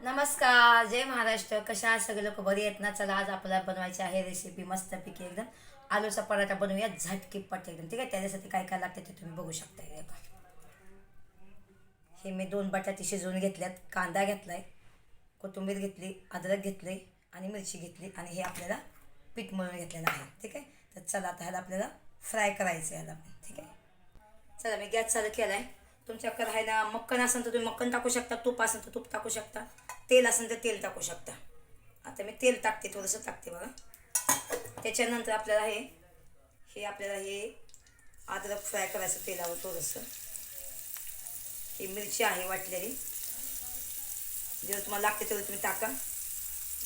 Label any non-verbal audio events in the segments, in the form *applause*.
नमस्कार जय महाराष्ट्र. कशा सगळे लोक बरी आहेत ना? चला आज आपल्याला बनवायची आहे रेसिपी मस्तपैकी एकदम आलूचा पराठा बनवूया झटकीपट एकदम. ठीक आहे? त्याच्यासाठी काय काय लागते ते तुम्ही बघू शकता हे मी दोन बटाटे शिजवून घेतल्यात. कांदा घेतलाय कोथिंबीर घेतली अद्रक घेतली आणि मिरची घेतली आणि हे आपल्याला पीठ मळून घेतलेलं आहे. ठीक आहे? तर चला आता ह्याला आपल्याला फ्राय करायचं आहे ह्याला. ठीक आहे? चला मी गॅस चालू केला आहे तुमच्याकडे राहायला मक्कन असेल तर तुम्ही मक्कन टाकू शकता तूप असेल तर तूप टाकू शकता. तेल असेल तर तेल टाकू शकता. आता मी तेल टाकते थोडंसं टाकते बघा. त्याच्यानंतर आपल्याला हे हे आपल्याला हे अद्रक फ्राय करायचं तेलावर थोडंसं. ही मिरची आहे वाटलेली. जेव्हा तुम्हाला लागते तेवढं तुम्ही टाका.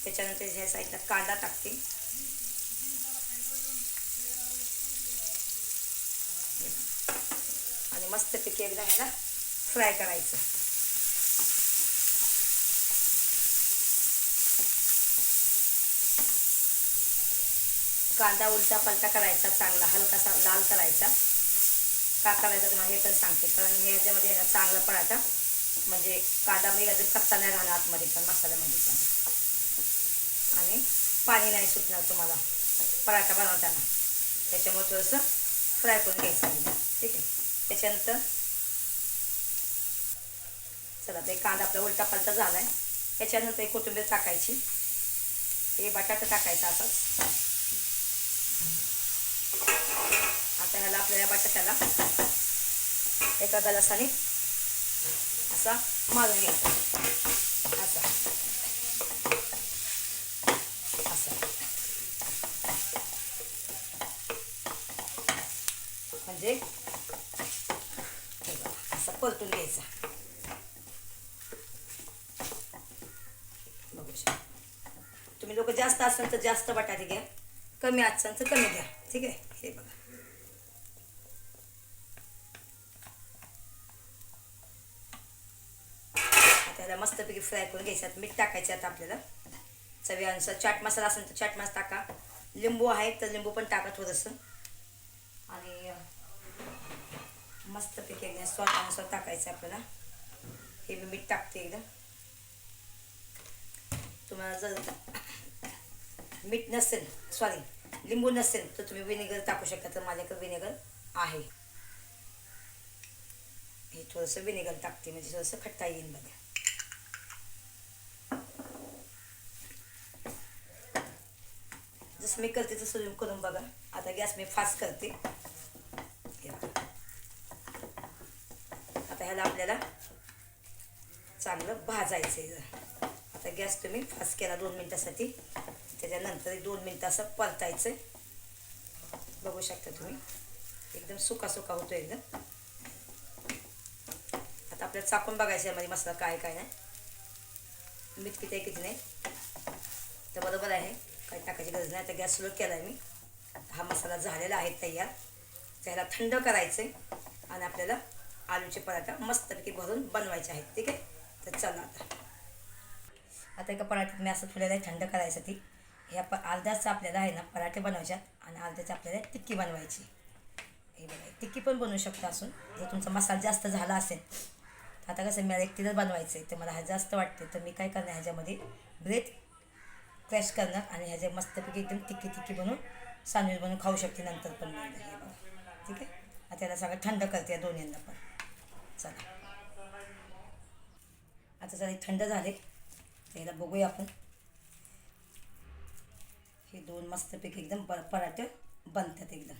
त्याच्यानंतर ह्या साईडला कांदा टाकते. आणि मस्तपैकी एकदम ह्याला फ्राय करायचं. कांदा उलटा पलटा करायचा चांगला हलकासा लाल करायचा. का करायचा तुम्हाला हे पण सांगते. कारण हे याच्यामध्ये आहे ना चांगला पराठा म्हणजे कांदा मी अजून कच्चा नाही राहणार आतमध्ये पण मसाल्यामध्ये पण. आणि पाणी नाही सुटणार तुम्हाला पराठा बनवताना. त्याच्यामुळे थोडंसं फ्राय करून घ्यायचं ठीक आहे? त्याच्यानंतर चला ते कांदा आपला उलटा पलटा झाला आहे त्याच्यानंतर एक कोथिंबीर टाकायची. हे बटाटा टाकायचा असंच. आता ह्याला आपल्या या बटाट्याला एका गलासाने असा मारून घ्यायचा. असा. असा. म्हणजे असं परतून घ्यायचा. बघू शकता. तुम्ही लोक जास्त असाल तर जास्त बटाटे घ्या. कमी असाल तर कमी घ्या. ठीक आहे हे बघा आता याला मस्तपैकी फ्राय करून घ्यायचं. आता मीठ टाकायचं आता आपल्याला. चव्यानुसार चाट मसाला असेल तर चाट मसाला टाका. लिंबू आहे तर लिंबू पण टाका थोडंसं. आणि मस्तपैकी एकदम स्वादानुसार टाकायचं आपल्याला. हे मी मीठ टाकते एकदम. तुम्हाला जर मीठ नसेल सॉरी लिंबू नसेल तर तुम्ही विनेगर टाकू शकता. तर माझ्याकडे विनेगर आहे. हे थोडंसं विनेगर टाकते. म्हणजे थोडंसं खट्टा येईल बघा. जसं मी करते तसं तुम्ही करून बघा. आता गॅस मी फास्ट करते. आता ह्याला आपल्याला चांगलं भाजायचं आहे आता गॅस तुम्ही फास्ट केला दोन मिनटासाठी. त्याच्यानंतर दोन मिनटं असं परतायचं बघू शकता तुम्ही. एकदम सुका सुका होतो एकदम. आता आपल्याला चाकून बघायचं यामध्ये मसाला काय काय नाही. मीठ किती आहे किती नाही. तर बरोबर आहे. काही टाकायची गरज नाही. आता गॅस स्लो केला आहे मी हा मसाला झालेला आहे तयार. त्याला थंड करायचं आहे आणि आपल्याला आलूचे पराठा मस्तपैकी भरून बनवायचे आहेत. ठीक आहे? तर चला आता. आता एका पराठ्यात मी असं ठेवलेलं आहे थंड करायसाठी. ह्या प अर्ध्याचं आपल्याला आहे ना पराठे बनवायच्यात आणि अर्ध्याचं आपल्याला टिक्की बनवायची हे बघा टिक्की पण बनवू शकता असून जर तुमचा मसाला जास्त झाला असेल तर आता कसं मला एकटीलाच बनवायचं आहे तर मला हा जास्त वाटते तर मी काय करणार ह्याच्यामध्ये ब्रेड क्रॅश करणार आणि ह्याच्या मस्तपैकी एकदम टिक्की टिक्की बनवून सँडविच बनवून खाऊ शकते नंतर पण मी हे बघा. ठीक आहे? आता त्याला सगळं थंड करते या दोन्हींना पण. चला. आता जरा थंड झाले. त्याला बघूया आपण. हे दोन मस्तपैकी एकदम प पराठे बनतात एकदम.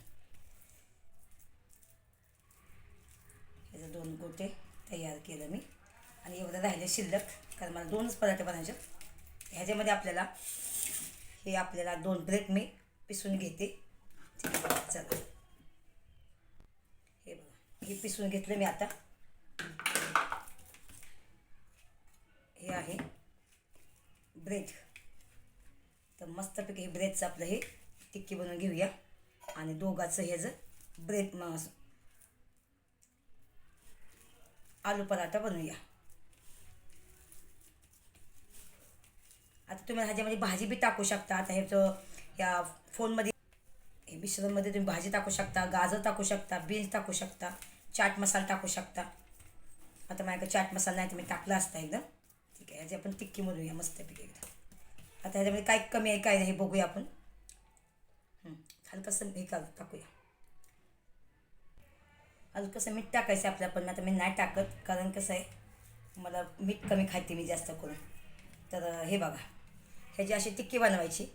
ह्याचे दोन गोटे तयार केलं मी. आणि एवढं राहिले शिल्लक. कारण मला दोनच पराठे बनायचे ह्याच्यामध्ये आपल्याला हे आपल्याला दोन ब्रेक मी पिसून घेते. चला. हे बघा हे पिसून घेतलं मी आता. हे आहे ब्रेड. तर मस्तपैकी हे ब्रेडचं आपलं हे टिक्की बनवून घेऊया. आणि दोघाचं ह्याचं ब्रेड आलू पराठा बनवूया. तुम्ही ह्याच्यामध्ये भाजी बी टाकू शकता. आता हे या फोनमध्ये हे मिश्रणमध्ये तुम्ही भाजी टाकू शकता गाजर टाकू शकता बीन्स टाकू शकता चाट मसाला टाकू शकता. आता माझ्याकडे चाट मसाला नाही तुम्ही टाकला असता एकदम. ठीक आहे ह्याची आपण टिक्की म्हणूया मस्तपैकी एकदम. आता ह्याच्यामध्ये काय कमी आहे काय नाही हे बघूया आपण. हलकंसं हे का टाकूया. हलकंसं मीठ टाकायचं आहे आपल्या पण आता मी नाही टाकत कारण कसं आहे मला मीठ कमी खाते मी जास्त करून. तर हे बघा. ह्याची अशी टिक्की बनवायची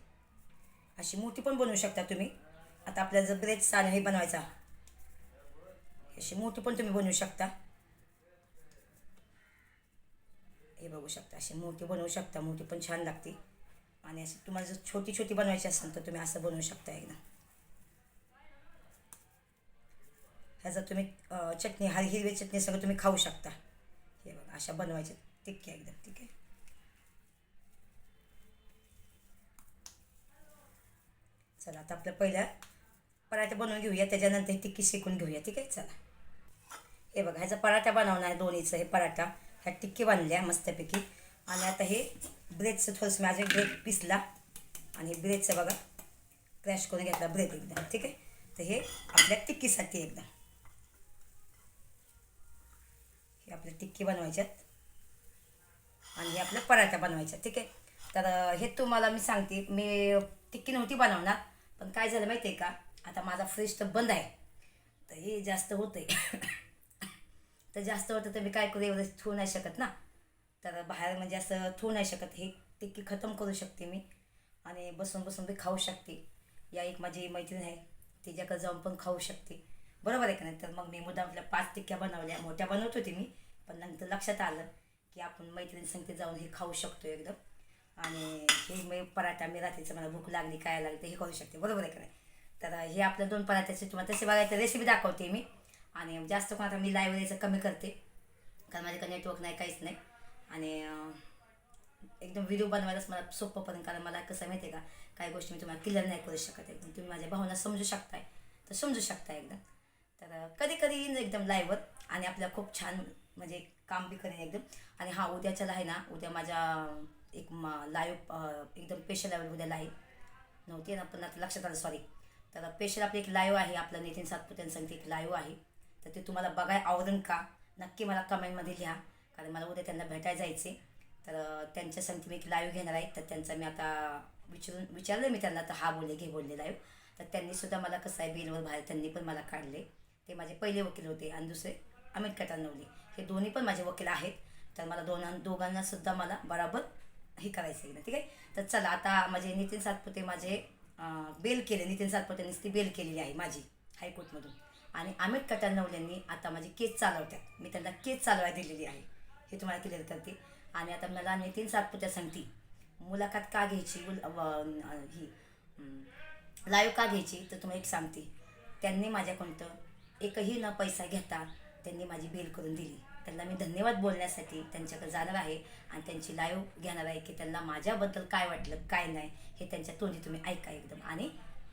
अशी मोठी पण बनवू शकता तुम्ही. आता आपल्याला जर ब्रेड आणि हे बनवायचा अशी मोठी पण तुम्ही बनवू शकता. हे बघू शकता अशी मोठी बनवू शकता मोठी पण छान लागते. आणि अशी तुम्हाला जर छोटी छोटी बनवायची असेल तर तुम्ही असं बनवू शकता एकदा. ह्याचं तुम्ही चटणी हर हिरवी चटणी सगळं तुम्ही खाऊ शकता. हे बघा अशा बनवायच्या टिक्की एकदम ठीक आहे. चला आता आपलं पहिल्या पराठा बनवून घेऊया त्याच्यानंतर ही टिक्की शिकून घेऊया ठीक आहे? चला. हे बघा ह्याचा पराठा बनवणार आहे दोन्हीचं हे पराठा. ह्या टिक्की बांधल्या मस्तपैकी. आणि आता हे ब्रेडचं थोडंसं माझं ब्रेड पिसला. आणि ब्रेडचं बघा क्रॅश करून घेतला ब्रेड एकदम ठीक आहे? तर हे आपल्या टिक्कीसाठी एकदम हे आपल्या टिक्की बनवायच्यात. आणि हे आपल्या पराठा बनवायच्या ठीक आहे? तर हे तुम्हाला मी सांगते मी टिक्की नव्हती बनवणार. पण काय झालं माहिती आहे का? आता माझा फ्रीज तर बंद आहे. तर हे जास्त होतं आहे *coughs* तर जास्त होतं तर मी काय करू एवढं ठेवू नाही शकत ना. तर बाहेर म्हणजे असं ठेवू नाही शकत. हे टिक्की खतम करू शकते मी. आणि बसून बसून बी खाऊ शकते. या एक माझी मैत्रीण आहे. तिच्याकडे जाऊन पण खाऊ शकते. बरोबर आहे का नाही? तर मग मी मुद्दा आपल्या पाच टिक्क्या बनवल्या. मोठ्या बनवत होती मी. पण नंतर लक्षात आलं की आपण मैत्रीण संगते जाऊन हे खाऊ शकतो एकदम. आणि हे मी पराठा मी रात्रीचं मला भूक लागली काय लागली तर हे करू शकते. बरोबर आहे का नाही? तर हे आपल्या दोन पराठ्याचे तुम्हाला तसे बघायचं रेसिपी दाखवते मी. आणि जास्त कोण आता मी लाईव्ह यायचं कमी करते. कारण माझ्याकडे नेटवर्क नाही काहीच नाही. आणि एकदम व्हिडिओ बनवायलाच मला सोपं पडेल कारण मला कसं माहिती आहे का? काही गोष्टी मी तुम्हाला क्लिअर नाही करू शकत एकदम. तुम्ही माझ्या भावना समजू शकताय. तर समजू शकता एकदम. तर कधी कधी येईन एकदम लाईव्हवर आणि आपल्याला खूप छान म्हणजे काम बी करेन एकदम. आणि हा उद्याच्याला आहे ना उद्या माझ्या एक लाईव्ह एकदम स्पेशल लाईव्ह उद्या नव्हती ना पण आता लक्षात आलं सॉरी तर स्पेशल आपलं एक लाईव्ह आहे आपलं नितीन सातपुते सांगते एक लाईव्ह आहे. तर ते तुम्हाला बघाय आवडेल का? नक्की मला कमेंटमध्ये लिहा कारण मला उद्या त्यांना भेटायला जायचे तर त्यांच्या संगती मी एक लाईव्ह घेणार आहे. तर त्यांचा मी आता विचारून विचारलं मी त्यांना तर हा बोलले घे बोलले लाईव्ह तर त्यांनीसुद्धा मला कसं आहे बिलवर बाहेर त्यांनी पण मला काढले. ते माझे पहिले वकील होते आणि दुसरे अमित कटानवले. हे दोन्ही पण माझे वकील आहेत. तर मला दोन दोघांनासुद्धा मला बराबर हे करायचं आहे ठीक आहे? तर चला आता माझे नितीन सातपुते माझे बेल केले. नितीन सातपुतेंनीच ती बेल केलेली आहे माझी हायकोर्टमधून. आणि अमित कटानवल्यांनी आता माझी केस चालवतात मी त्यांना केस चालवायला दिलेली आहे. हे तुम्हाला क्लिअर करते. आणि आता मला नितीन सातपुत्या सांगते मुलाखत का घ्यायची? ही लाईव्ह का घ्यायची? तर तुम्हाला एक सांगते. त्यांनी माझ्या कोणतं एकही न पैसा घेता त्यांनी माझी बेल करून दिली. त्यांना मी धन्यवाद बोलण्यासाठी त्यांच्याकडे जाणार आहे आणि त्यांची लाईव्ह घेणार आहे की त्यांना माझ्याबद्दल काय वाटलं काय नाही हे त्यांच्या तोंडी तुम्ही ऐका एकदम. आणि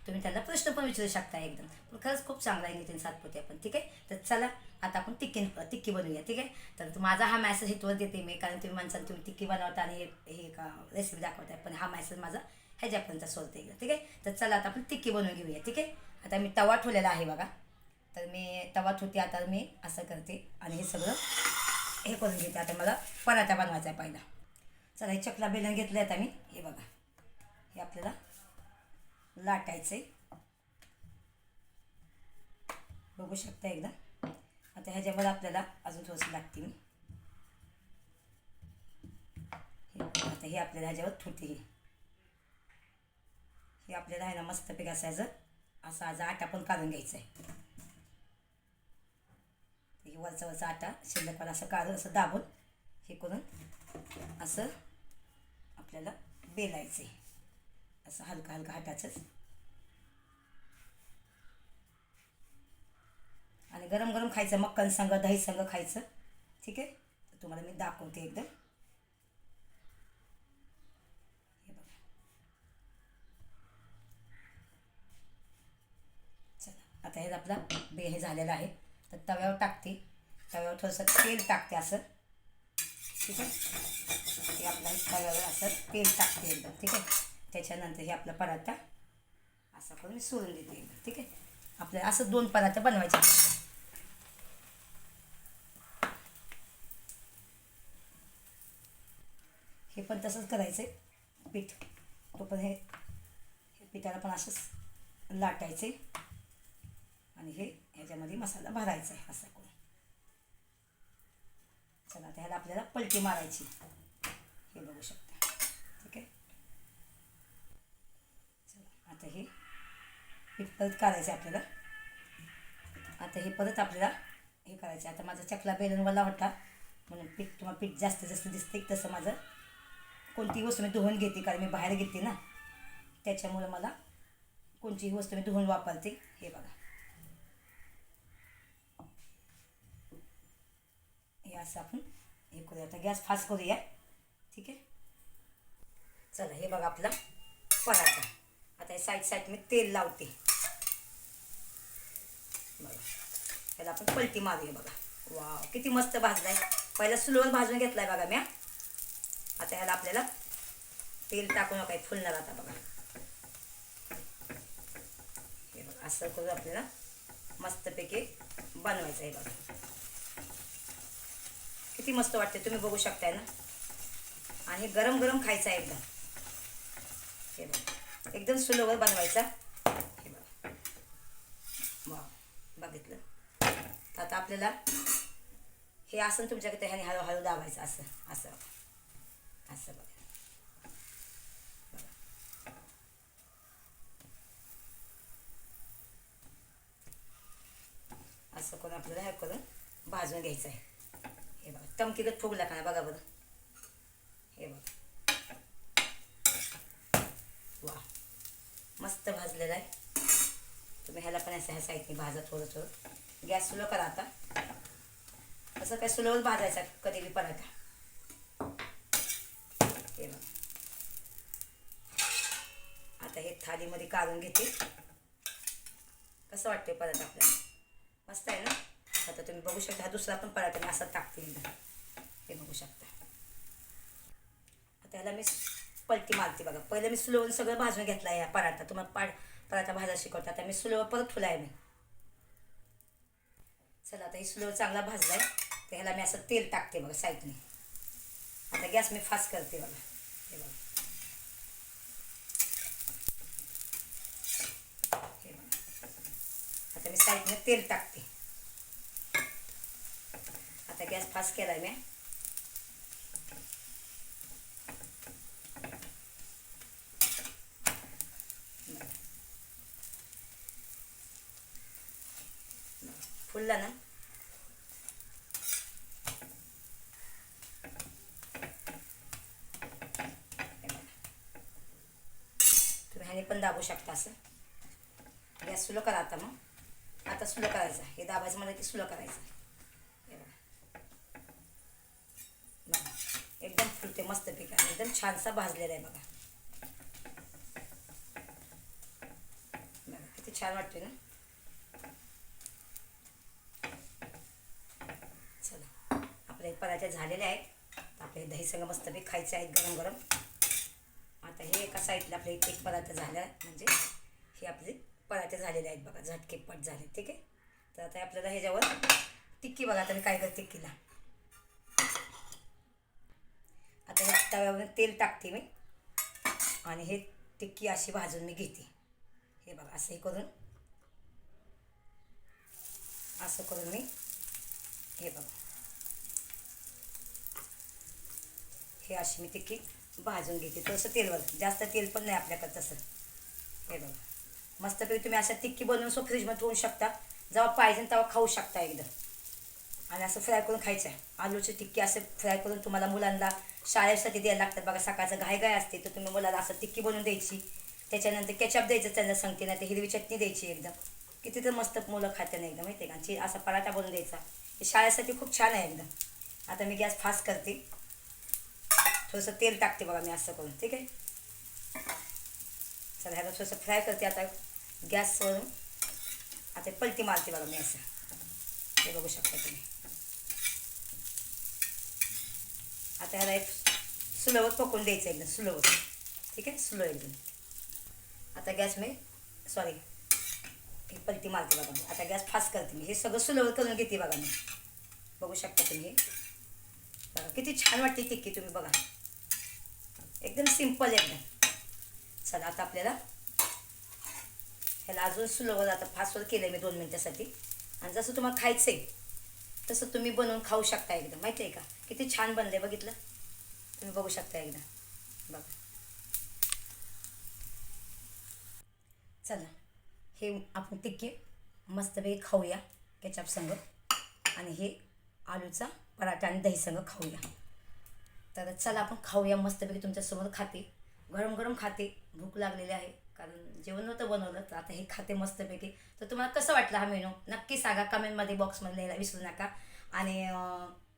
तुम्ही त्यांना प्रश्न पण विचारू शकता एकदम. पण खरंच खूप चांगला आहे नितीन सातपुते आपण ठीक आहे? तर चला आता आपण टिक्की टिक्की बनवूया ठीक आहे? तर माझा हा मॅसेज हेतूवर देते मी कारण तुम्ही माणसाला तुम्ही टिक्की बनवता आणि हे हे का रेसिपी दाखवताय पण हा मॅसेज माझा ह्याच्यापर्यंत सोडते एकदा ठीक आहे? तर चला आता आपण टिक्की बनवून घेऊया ठीक आहे? आता मी तवा ठेवलेला आहे बघा. तर मी तवा होती आता मी असं करते आणि हे सगळं हे करून घेते. आता मला पराठा बनवायचा आहे पहिला. चला हे चकला बेलन घेतलं आता मी. हे बघा. हे आपल्याला लाटायचं आहे बघू शकता एकदा. आता ह्याच्यावर आपल्याला अजून थोडंसं लागते मी. हे आता हे आपल्याला ह्याच्यावर ठेवते हे हे आपल्याला आहे ना मस्तपैकी असायचं असा आज आटा पण काढून घ्यायचा आहे ही वरचा वरचा आटा शिल्लकवाला असं काढून असं दाबून हे करून असं आपल्याला बेलायचं. आहे असं हलका हलका हाताचंच. आणि गरम गरम खायचं मक्कन संग दही संग खायचं. ठीक आहे? तर तुम्हाला मी दाखवते एकदम. हे बघा. चला आता हे आपला बे हे झालेलं आहे. तर तव्यावर टाकते. तव्यावर थोडंसं तेल टाकते असं. ठीक आहे? हे आपलं तव्यावर असं तेल टाकते एकदम ठीक आहे? त्याच्यानंतर हे आपला पराठा असा करून सोडून देते एकदम ठीक आहे? आपल्याला असं दोन पराठे बनवायचे. हे पण तसंच करायचं आहे. पीठ. तो पण हे हे पिठाला पण असंच लाटायचे. आणि हे ह्याच्यामध्ये मसाला भरायचा आहे असं करून. चला आता ह्याला आपल्याला पलटी मारायची. हे बघू शकता. ठीक आहे? चला आता हे पीठ परत काढायचं आहे आपल्याला. आता हे परत आपल्याला हे करायचं आहे. आता माझा चकला बेलनवाला होता. म्हणून पीठ तुम्हाला पीठ जास्त जास्त दिसते तसं माझं कोणतीही वस्तू मी धुवून घेते कारण मी बाहेर घेते ना. त्याच्यामुळं मला कोणतीही वस्तू मी धुवून वापरते. हे बघा. हे असं आपण हे करूया. आता गॅस फास्ट करूया. ठीक आहे? चला हे बघा आपला पराठा. आता हे साईड साईड मी तेल लावते. बघा. त्याला आपण पलटी मारूया बघा. वा किती मस्त भाजलाय. पहिला स्लोवर भाजून घेतलाय बघा म्या आता याला आपल्याला तेल टाकू नका फुलणार आता बघा. हे बघा असं करून आपल्याला मस्तपैकी बनवायचं आहे बघा. किती मस्त वाटते तुम्ही बघू शकताय ना? आणि गरम गरम खायचं आहे एकदम. हे बघा एकदम सुलभवर बनवायचा. हे बघा. वा बघितलं. तर आता आपल्याला हे आसन तुमच्याकडे ह्याने हळूहळू दाबायचं असं असं. असं बघा. असं करून आपल्याला हे करून भाजून घ्यायचं आहे. हे बघा टमकीगत फुगला का बघा बरं. हे बघा. वा मस्त भाजलेलं आहे. तुम्ही ह्याला पण असं ह्या साईडने भाजा थोडं थोडं. गॅस सुलो करा आता. असं काय सुलोवर भाजायचा कधी बी पराठा. हे बघा. आता हे थालीमध्ये काढून घेते. कसं वाटते पराठा आपल्याला? मस्त आहे ना? आता तुम्ही बघू शकता हा दुसरा पण पराठा मी असा टाकते हे बघू शकता. आता ह्याला मी पलटी मारते बघा. पहिलं मी सुलवून सगळं भाजून घेतला आहे पराठा. तुम्हाला पाड पराठा भाजा शिकवता. आता मी सुलवर परत फुलाय मी. चला आता ही सुलव चांगला भाजलाय. तर ह्याला मी असं तेल टाकते बघा साईडने. आता गॅस मी फास्ट करते बघा. हे बघा. हे बघा. आता मी साईडने तेल टाकते. आता गॅस फास्ट केलाय मी. फुलला ना. तुम्ही ह्याने पण दाबू शकता असं. गॅस सुलो करा आता मग. आता सुलो करायचं हे दाबायचं मला की सुलो करायचं बघा. एकदम फुलते मस्त पिका. एकदम छानसा भाजलेला आहे बघा. बघा किती छान वाटते ना चला आपले पराठे झालेले आहेत. आपले दही संग मस्तपैकी खायचे आहेत गरम गरम. आता हे एका साईडला आपले एक पराठा झाला म्हणजे हे आपले पराठे झालेले आहेत बघा झटके पट झाले ठीक आहे? तर आता आपल्याला ह्याच्यावर टिक्की बघा आता मी काय करते टिक्कीला आता ह्या तव्यावर तेल टाकते मी. आणि हे टिक्की अशी भाजून मी घेते. हे बघा असंही करून. असं करून मी हे बघा. हे अशी मी टिक्की भाजून घेते. थोडंसं तेलवर जास्त तेल पण नाही आपल्याकडं तसं. हे बघा. मस्तपैकी तुम्ही असं टिक्की बनवून सो फ्रीजमध्ये ठेवू शकता. जेव्हा पाहिजे तेव्हा खाऊ शकता एकदम. आणि असं फ्राय करून खायचं आहे. आलूची टिक्की असं फ्राय करून तुम्हाला मुलांना शाळेसाठी द्यायला लागतात. बघा सकाळचं घाय घाय असते तर तुम्ही मुलाला असं टिक्की बनवून द्यायची. त्याच्यानंतर केचप द्यायचं त्यांना सांगते नाही तर हिरवी चटणी द्यायची एकदम. किती तर मस्त मुलं खाते ना एकदम माहिती आहे का? असा पराठा बनवून द्यायचा. हे शाळेसाठी खूप छान आहे एकदम. आता मी गॅस फास्ट करते. थोडंसं तेल टाकते बघा मी असं करून ठीक आहे? चला ह्याला थोडंसं फ्राय करते आता. गॅसवरून आता पलटी मारते बघा मी असं. हे बघू शकता तुम्ही. आता ह्याला एक सुलवत पकवून द्यायचं एकदम सुलवत ठीक आहे? सुलव एकदम. आता गॅस मी सॉरी ही पलटी मारते बघा मी. आता गॅस फास्ट करते मी. हे सगळं सुलवत करून घेते बघा मी. बघू शकता तुम्ही. बघा किती छान वाटते टिक्की तुम्ही बघा. एकदम सिंपल एकदम. चला आता आपल्याला ह्याला अजून सुलभ आता फास्टवर केलं मी दोन मिनटासाठी. आणि जसं तुम्हाला खायचं आहे तसं तुम्ही बनवून खाऊ शकता एकदम. माहिती आहे का? किती छान बनलं आहे बघितलं? तुम्ही बघू शकता एकदा. बघा. चला हे आपण टिक्की मस्तपैकी खाऊया केचप संग. आणि हे आलूचा पराठा आणि दही संग खाऊया. तर चला आपण खाऊया मस्तपैकी तुमच्यासमोर खाते. गरम गरम खाते. भूक लागलेली आहे. कारण जेवण नव्हतं बनवलं तर आता हे खाते मस्तपैकी. तर तुम्हाला कसं वाटलं हा मेनू नक्की सांगा. कमेंटमध्ये बॉक्समध्ये लिहायला विसरू नका. आणि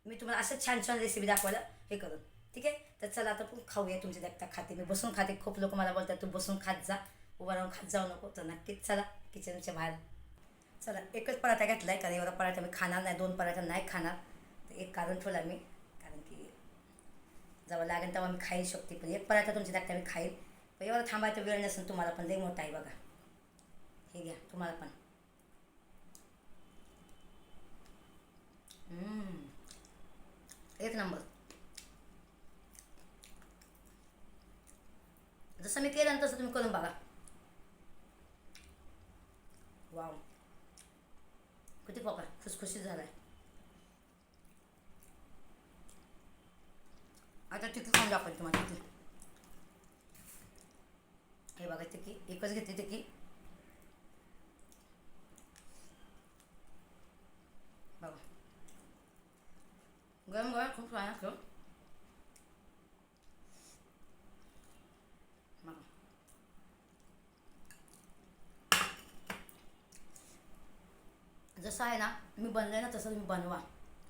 मी तुम्हाला असं छान छान रेसिपी दाखवायला हे करून. ठीक आहे? तर चला आता पण खाऊया तुमच्या देखता खाते. मी बसून खाते. खूप लोक मला बोलतात तू बसून खात जा. उभा राहून खात जाऊ नको. तर नक्कीच चला किचनच्या बाहेर. चला एकच पराठा घेतला आहे कारण एवढा पराठा मी खाणार नाही. दोन पराठा नाही खाणार. तर एक कारण ठेवला मी. जेव्हा लागेल तेव्हा मी खाईल शकते पण. एक पराठा तुमच्या दाखता मी खाईल. पण एवढा थांबायचा वेळ नसेल तुम्हाला पण. लई मोठा आहे बघा. हे घ्या तुम्हाला पण. एक नंबर. जसं मी केलं तसं तुम्ही करून बघा. वाव. किती पका खुसखुशीत झालाय. आता टिकी खाऊन दाखवते तुम्हाला टिकी हे बघा टिकी एकच घेते टिकी बघा. गरम गरम खूप छान असतो. जसं आहे ना मी बनलं ना तसं तुम्ही बनवा.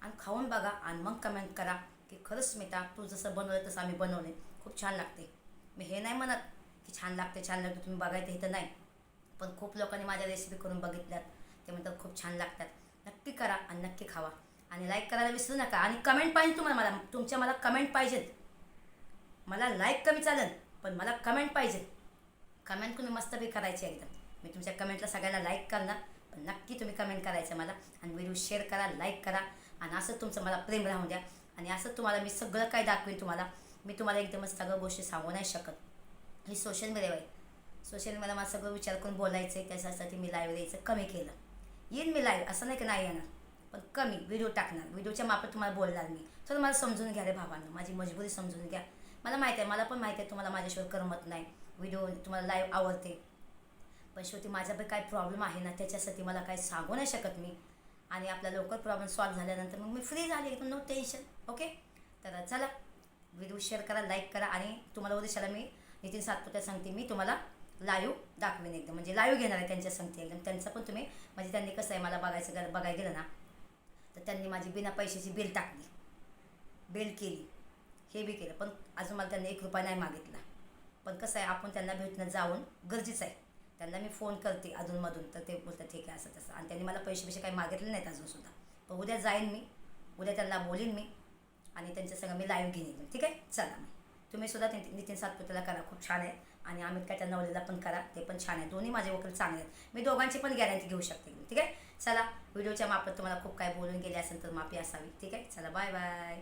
आणि खाऊन बघा आणि मग कमेंट करा. की खरंच स्मिता तू जसं बनवलं तसं आम्ही बनवले खूप छान लागते. मी हे नाही म्हणत की छान लागते छान लागते तुम्ही बघायचं हे तर नाही. पण खूप लोकांनी माझ्या रेसिपी करून बघितल्यात. ते म्हणतात खूप छान लागतात. नक्की करा आणि नक्की खावा. आणि लाईक करायला विसरू नका. आणि कमेंट पाहिजे तुम्हाला मला. तुमच्या मला कमेंट पाहिजेत. मला लाईक कमी चालेल पण मला कमेंट पाहिजे कमेंट तुम्ही बी करायची एकदम. मी तुमच्या कमेंटला सगळ्याला लाईक करणार पण नक्की तुम्ही कमेंट करायचं मला. आणि व्हिडिओ शेअर करा लाईक करा. आणि असं तुमचं मला प्रेम राहून द्या. आणि असं तुम्हाला मी सगळं काय दाखवेन तुम्हाला मी तुम्हाला एकदमच सगळं गोष्टी सांगू नाही शकत. ही सोशल मीडियावर सोशल मीडियाला मला सगळं विचार करून बोलायचं आहे त्याच्यासाठी मी लाईव्ह द्यायचं कमी केलं. येईन मी लाईव्ह असं नाही की नाही येणार. पण कमी व्हिडिओ टाकणार. व्हिडिओच्या मापात तुम्हाला बोलणार मी. तर मला समजून घ्या रे भावांना. माझी मजबुरी समजून घ्या. मला माहिती आहे मला पण माहिती आहे तुम्हाला माझ्याशिवाय करमत नाही. व्हिडिओ तुम्हाला लाईव्ह आवडते. पण शेवटी माझ्यापैकी काय प्रॉब्लेम आहे ना त्याच्यासाठी मला काही सांगू नाही शकत मी. आणि आपला लवकर प्रॉब्लेम सॉल्व्ह झाल्यानंतर मग मी फ्री झाले एकदम नो टेन्शन ओके तर चला व्हिडिओ शेअर करा लाईक करा आणि तुम्हाला उद्देशाला मी नितीन सातपुत्या सांगते मी तुम्हाला लाईव्ह दाखवेन एकदम. म्हणजे लाईव्ह घेणार आहे त्यांच्या सांगते एकदम. त्यांचं पण तुम्ही म्हणजे त्यांनी कसं आहे मला बघायचं गर- बघायला गेलं ना तर त्यांनी माझी बिना पैशाची बिल टाकली. बिल केली. हे बी केलं. पण अजून मला त्यांनी एक रुपया नाही मागितला. पण कसं आहे आपण त्यांना भेटणं जाऊन गरजेचं आहे. त्यांना मी फोन करते अधूनमधून तर ते बोलतात ठीक आहे असं तसं. आणि त्यांनी मला पैसे पैसे काही मागितले नाहीत अजूनसुद्धा पण उद्या जाईन मी उद्या त्यांना बोलीन मी आणि त्यांच्या सगळं मी लाईव्ह घेईन ठीक आहे? चला मग. तुम्ही सुद्धा नितीन नितीन सातपुतेला करा खूप छान आहे. आणि अमित त्यांना नवलेला पण करा ते पण छान आहे. दोन्ही माझे वकील चांगले आहेत. मी दोघांची पण गॅरंटी घेऊ शकते. ठीक आहे? चला व्हिडिओच्या मापात तुम्हाला खूप काय बोलून गेले असेल तर माफी असावी. ठीक आहे? चला बाय बाय